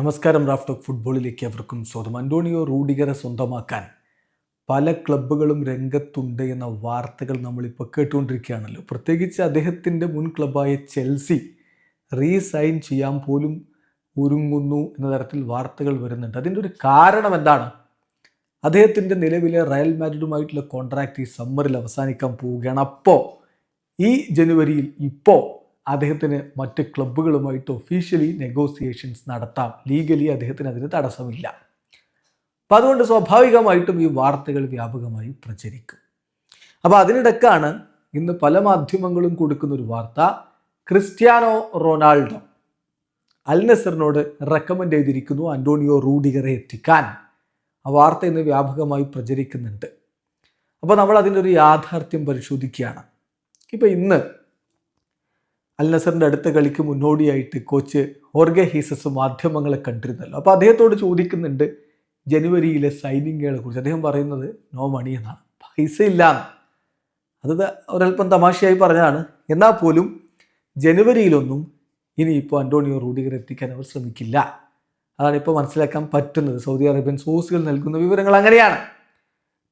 നമസ്കാരം റാഫ്റ്റോക്ക് ഫുട്ബോളിലേക്ക് അവർക്കും സ്വാഗതം. അന്റോണിയോ റൂഡിഗറെ സ്വന്തമാക്കാൻ പല ക്ലബ്ബുകളും രംഗത്തുണ്ട് എന്ന വാർത്തകൾ നമ്മളിപ്പോൾ കേട്ടുകൊണ്ടിരിക്കുകയാണല്ലോ. പ്രത്യേകിച്ച് അദ്ദേഹത്തിന്റെ മുൻ ക്ലബ്ബായ ചെൽസി റീസൈൻ ചെയ്യാൻ പോലും ഒരുങ്ങുന്നു എന്ന തരത്തിൽ വാർത്തകൾ വരുന്നുണ്ട്. അതിന്റെ ഒരു കാരണം എന്താണ്? അദ്ദേഹത്തിന്റെ നിലവിലെ റയൽ മാഡ്രിഡുമായിട്ടുള്ള കോൺട്രാക്റ്റ് ഈ സമ്മറിൽ അവസാനിക്കാൻ പോവുകയാണ്. അപ്പോൾ ഈ ജനുവരിയിൽ ഇപ്പോൾ അദ്ദേഹത്തിന് മറ്റ് ക്ലബ്ബുകളുമായിട്ട് ഒഫീഷ്യലി നെഗോസിയേഷൻസ് നടത്താം. ലീഗലി അദ്ദേഹത്തിന് അതിന് തടസ്സമില്ല. അപ്പം അതുകൊണ്ട് സ്വാഭാവികമായിട്ടും ഈ വാർത്തകൾ വ്യാപകമായി പ്രചരിക്കും. അപ്പോൾ അതിനിടക്കാണ് ഇന്ന് പല മാധ്യമങ്ങളും കൊടുക്കുന്ന ഒരു വാർത്ത ക്രിസ്ത്യാനോ റൊണാൾഡോ. അൽനസറിനോട് റെക്കമെൻഡ് ചെയ്തിരിക്കുന്നു അന്റോണിയോ റൂഡിഗറെ എത്തിക്കാൻ. ആ വാർത്ത ഇന്ന് വ്യാപകമായി പ്രചരിക്കുന്നുണ്ട്. അപ്പോൾ നമ്മൾ അതിന്റെ ഒരു യാഥാർത്ഥ്യം പരിശോധിക്കുകയാണ്. ഇപ്പോൾ ഇന്ന് അൽ നസറിന്റെ അടുത്ത കളിക്ക് മുന്നോടിയായിട്ട് കോച്ച് ഓർഗെ ഹീസസ് മാധ്യമങ്ങളെ കണ്ടിരുന്നല്ലോ. അപ്പോൾ അദ്ദേഹത്തോട് ചോദിക്കുന്നുണ്ട് ജനുവരിയിലെ സൈനിങ്ങുകളെ കുറിച്ച്. അദ്ദേഹം പറയുന്നത് നോ മണി എന്നാണ് പൈസ ഇല്ല അത് ഒരല്പം തമാശയായി പറഞ്ഞതാണ്. എന്നാൽ പോലും ജനുവരിയിലൊന്നും ഇനിയിപ്പോൾ അന്റോണിയോ റൂഡിഗർ എത്തിക്കാൻ അവർ ശ്രമിക്കില്ല. അതാണ് ഇപ്പോൾ മനസ്സിലാക്കാൻ പറ്റുന്നത്. സൗദി അറേബ്യൻ സോഴ്സുകൾ നൽകുന്ന വിവരങ്ങൾ അങ്ങനെയാണ്.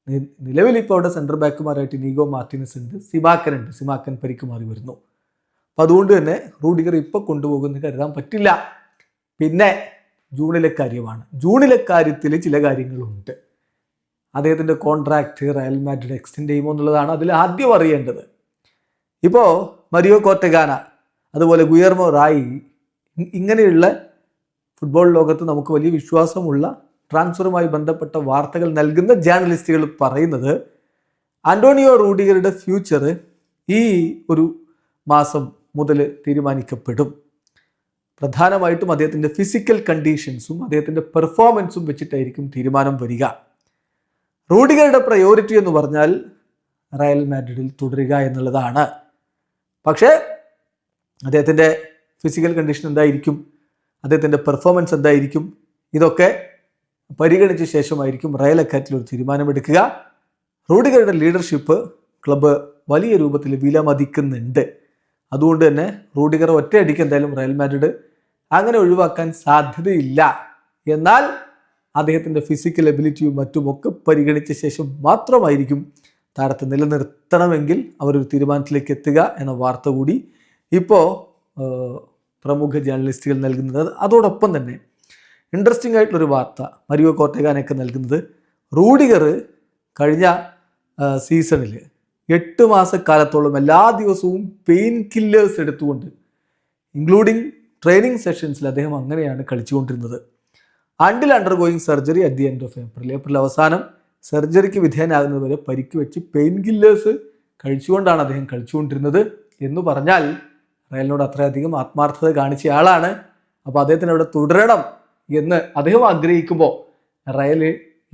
നിലവിൽ നിലവിലിപ്പോൾ അവിടെ സെൻട്രൽ ബാക്കുമാരായിട്ട് നീഗോ മാർട്ടിനസ് ഉണ്ട് സിമാക്കൻ ഉണ്ട്. സിമാക്കൻ പരിക്കുമാറി വരുന്നു. അപ്പം അതുകൊണ്ട് തന്നെ റൂഡിഗർ ഇപ്പോൾ കൊണ്ടുപോകുമെന്ന് കരുതാൻ പറ്റില്ല. പിന്നെ ജൂണിലെ കാര്യമാണ്. ജൂണിലെ കാര്യത്തിൽ ചില കാര്യങ്ങളുണ്ട്. അദ്ദേഹത്തിന്റെ കോൺട്രാക്റ്റ് റയൽ മാഡ്രിഡ് എക്സ്റ്റെൻഡ് ചെയ്യുമോ എന്നുള്ളതാണ് അതിൽ ആദ്യം അറിയേണ്ടത്. ഇപ്പോൾ മരിയോ കോറ്റഗാന അതുപോലെ ഗുയർമോ റായി ഇങ്ങനെയുള്ള ഫുട്ബോൾ ലോകത്ത് നമുക്ക് വലിയ വിശ്വാസമുള്ള ട്രാൻസ്ഫറുമായി ബന്ധപ്പെട്ട വാർത്തകൾ നൽകുന്ന ജേർണലിസ്റ്റുകൾ പറയുന്നത് ആന്റോണിയോ റൂഡിഗറുടെ ഫ്യൂച്ചർ ഈ ഒരു മാസം മുതൽ തീരുമാനിക്കപ്പെടും. പ്രധാനമായിട്ടും അദ്ദേഹത്തിന്റെ ഫിസിക്കൽ കണ്ടീഷൻസും അദ്ദേഹത്തിന്റെ പെർഫോമൻസും വെച്ചിട്ടായിരിക്കും തീരുമാനം വരിക. റൂഡിഗറുടെ പ്രയോറിറ്റി എന്ന് പറഞ്ഞാൽ റയൽ മാഡ്രിഡിൽ തുടരുക എന്നുള്ളതാണ്. പക്ഷേ അദ്ദേഹത്തിന്റെ ഫിസിക്കൽ കണ്ടീഷൻ എന്തായിരിക്കും? അദ്ദേഹത്തിന്റെ പെർഫോമൻസ് എന്തായിരിക്കും? ഇതൊക്കെ പരിഗണിച്ച ശേഷമായിരിക്കും റയൽ അക്കാറ്റിൽ ഒരു തീരുമാനമെടുക്കുക. റൂഡിഗറുടെ ലീഡർഷിപ്പ് ക്ലബ്ബ് വലിയ രൂപത്തിൽ വിലമതിക്കുന്നുണ്ട്. അതുകൊണ്ട് തന്നെ റൂഡിഗർ ഒറ്റയടിക്ക് എന്തായാലും റയൽ മാഡ്രിഡ് അങ്ങനെ ഒഴിവാക്കാൻ സാധ്യതയില്ല. എന്നാൽ അദ്ദേഹത്തിന്റെ ഫിസിക്കൽ എബിലിറ്റിയും മറ്റുമൊക്കെ പരിഗണിച്ച ശേഷം മാത്രമായിരിക്കും താരത്തെ നിലനിർത്തണമെങ്കിൽ അവരൊരു തീരുമാനത്തിലേക്ക് എത്തുക എന്ന വാർത്ത കൂടി ഇപ്പോൾ പ്രമുഖ ജേർണലിസ്റ്റുകൾ നൽകുന്നത്. അതോടൊപ്പം തന്നെ ഇൻട്രസ്റ്റിംഗ് ആയിട്ടുള്ളൊരു വാർത്ത മരിയോ കോർട്ടേഗാനൊക്കെ നൽകുന്നത്. റൂഡിഗർ കഴിഞ്ഞ സീസണിൽ എട്ട് മാസക്കാലത്തോളം എല്ലാ ദിവസവും പെയിൻ കില്ലേഴ്സ് എടുത്തുകൊണ്ട് ഇൻക്ലൂഡിങ് ട്രെയിനിങ് സെഷൻസിൽ അദ്ദേഹം അങ്ങനെയാണ് കളിച്ചുകൊണ്ടിരുന്നത്. Until undergoing surgery at the end of April April അവസാനം സർജറിക്ക് വിധേയനാകുന്നത് വരെ പരിക്ക് വെച്ച് പെയിൻ കില്ലേഴ്സ് കഴിച്ചുകൊണ്ടാണ് അദ്ദേഹം കളിച്ചുകൊണ്ടിരുന്നത്. എന്ന് പറഞ്ഞാൽ റയലിനോട് അത്രയധികം ആത്മാർത്ഥത കാണിച്ച ആളാണ്. അപ്പോൾ അദ്ദേഹത്തിന് അവിടെ തുടരണം എന്ന് അദ്ദേഹം ആഗ്രഹിക്കുമ്പോൾ റയൽ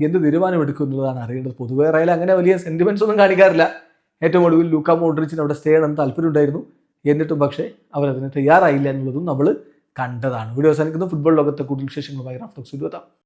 എന്ത് തീരുമാനമെടുക്കും അറിയേണ്ടത്. പൊതുവേ റയൽ അങ്ങനെ വലിയ സെന്റിമെൻസ് ഒന്നും കാണിക്കാറില്ല. ഏറ്റവും ഒടുവിൽ ലൂക്ക മോഡ്രിച്ചിന് അവിടെ സ്റ്റേ ചെയ്യണം താല്പര്യമുണ്ടായിരുന്നു. എന്നിട്ടും പക്ഷേ അവരതിന് തയ്യാറായില്ല എന്നുള്ളതും നമ്മൾ കണ്ടതാണ്. വീഡിയോ അവസാനിക്കുന്ന. ഫുട്ബോൾ ലോകത്തെ കൂടുതൽ വിശേഷങ്ങളുമായി റാഫ്റ്റോക്സ് എത്താം